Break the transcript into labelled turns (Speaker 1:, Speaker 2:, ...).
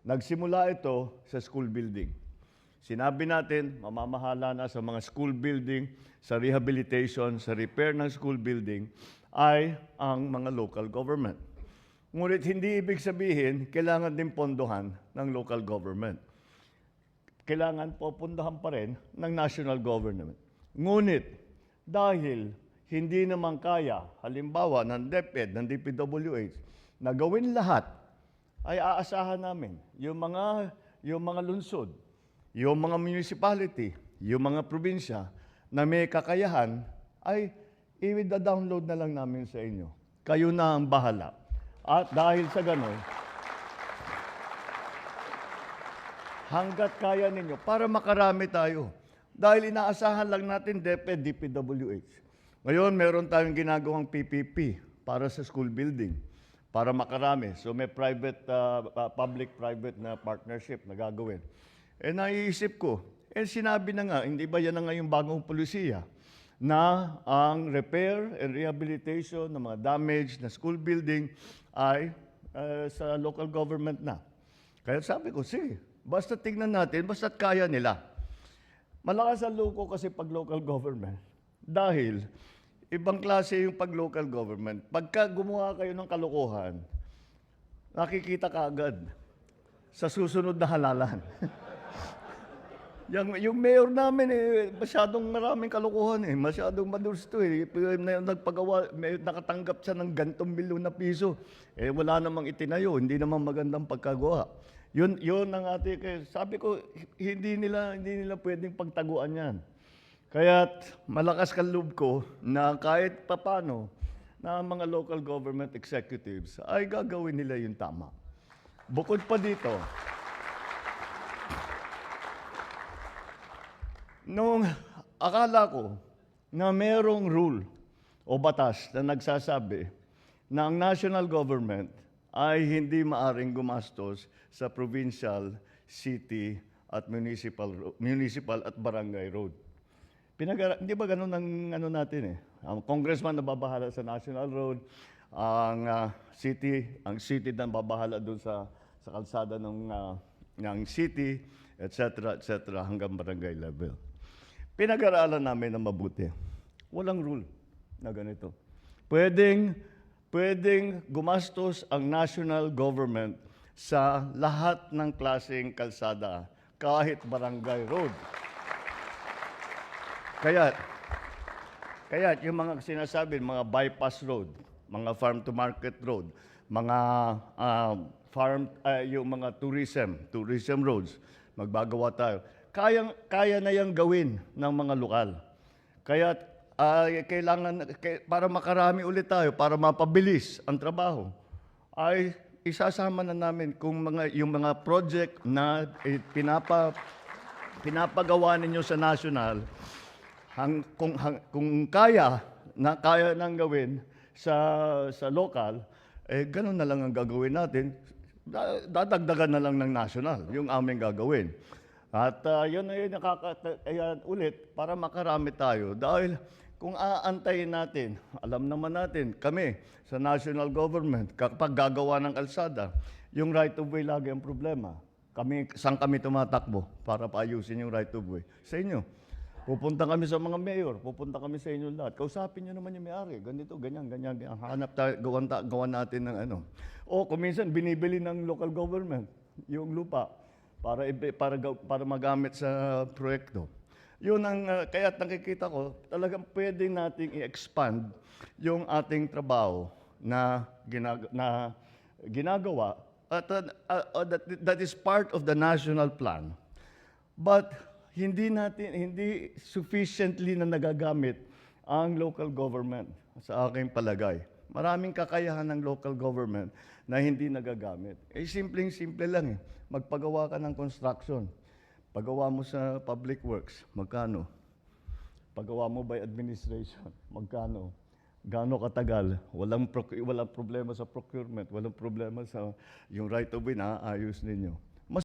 Speaker 1: Nagsimula ito sa school building. Sinabi natin, mamamahala na sa mga school building, sa rehabilitation, sa repair ng school building, ay ang mga local government. Ngunit hindi ibig sabihin, kailangan din pondohan ng local government. Kailangan po pondohan pa rin ng national government. Ngunit, dahil hindi naman kaya, halimbawa ng DepEd, ng DPWH, na gawin lahat, ay aasahan namin yung mga, yung mga lungsod, yung mga municipality, yung mga probinsya na may kakayahan, ay i-download na lang namin sa inyo. Kayo na ang bahala. At dahil sa ganon, hanggat kaya ninyo para makarami tayo. Dahil inaasahan lang natin DepEd, DPWH. Ngayon, meron tayong ginagawang PPP para sa school building para makarami. So may private, uh, public-private na partnership na gagawin. Eh naiisip ko, eh sinabi na nga, hindi ba yan na nga yung bagong polisiya na ang repair and rehabilitation ng mga damage na school building ay uh, sa local government na. Kaya sabi ko, sige, basta tignan natin, basta't kaya nila. Malakas ang loko kasi pag local government. Dahil, ibang klase yung pag local government. Pagka gumawa kayo ng kalokohan, nakikita ka agad sa susunod na halalan. yung, yung mayor namin eh, masyadong maraming kalokohan eh. Masyadong madursto eh. Na- Nagpagawa, may, nakatanggap siya ng gantong milyon na piso. Eh wala namang itinayo, hindi naman magandang pagkagawa. Yun, yun ang ate, sabi ko, hindi nila, hindi nila pwedeng pagtaguan yan. Kaya malakas ka loob ko na kahit papano na mga local government executives ay gagawin nila yung tama. Bukod pa dito, nung akala ko na merong rule o batas na nagsasabi na ang national government ay hindi maaring gumastos sa provincial, city, at municipal, municipal at barangay road. Pinag hindi ba ganun ang ano natin eh? Ang congressman na babahala sa national road, ang ah, city, ang city na babahala doon sa sa kalsada ng ah, ng city, etc. etc. hanggang barangay level. Pinag-aralan namin ng mabuti. Walang rule na ganito. Pwedeng pwedeng gumastos ang national government sa lahat ng klaseng kalsada, kahit barangay road. Kaya, kaya yung mga sinasabi, mga bypass road, mga farm to market road, mga ah, farm, ah, yung mga tourism, tourism roads, magbagawa tayo. Kaya, kaya na yung gawin ng mga lokal. Kaya ah, kailangan, para makarami ulit tayo, para mapabilis ang trabaho, ay isasama na namin kung mga, yung mga project na eh, pinapa, pinapagawa ninyo sa national, hang, kung, hang, kung kaya, na kaya nang gawin sa, sa local, eh ganun na lang ang gagawin natin. Da- Dadagdagan na lang ng national yung aming gagawin. At ah, yun ay nakaka ayan, ulit para makarami tayo dahil kung aantayin natin, alam naman natin, kami sa national government, kapag gagawa ng kalsada, yung right of way lagi ang problema. Kami, saan kami tumatakbo para paayusin yung right of way? Sa inyo. Pupunta kami sa mga mayor, pupunta kami sa inyo lahat. Kausapin nyo naman yung may-ari. Ganito, ganyan, ganyan, ganyan. Hanap tayo, gawan, ta, gawan natin ng ano. O kung minsan, binibili ng local government yung lupa para, para, para magamit sa proyekto. Yun ang, uh, kaya nakikita ko, talagang pwede nating i-expand yung ating trabaho na, ginag- na ginagawa at uh, uh, that, that is part of the national plan. But hindi natin hindi sufficiently na nagagamit ang local government sa aking palagay. Maraming kakayahan ng local government na hindi nagagamit. Eh simpleng-simple lang eh. Magpagawa ka ng construction. Pagawa mo sa public works, magkano? Pagawa mo by administration, magkano? Gaano katagal? Walang, walang problema sa procurement, walang problema sa yung right of way na ayos ninyo.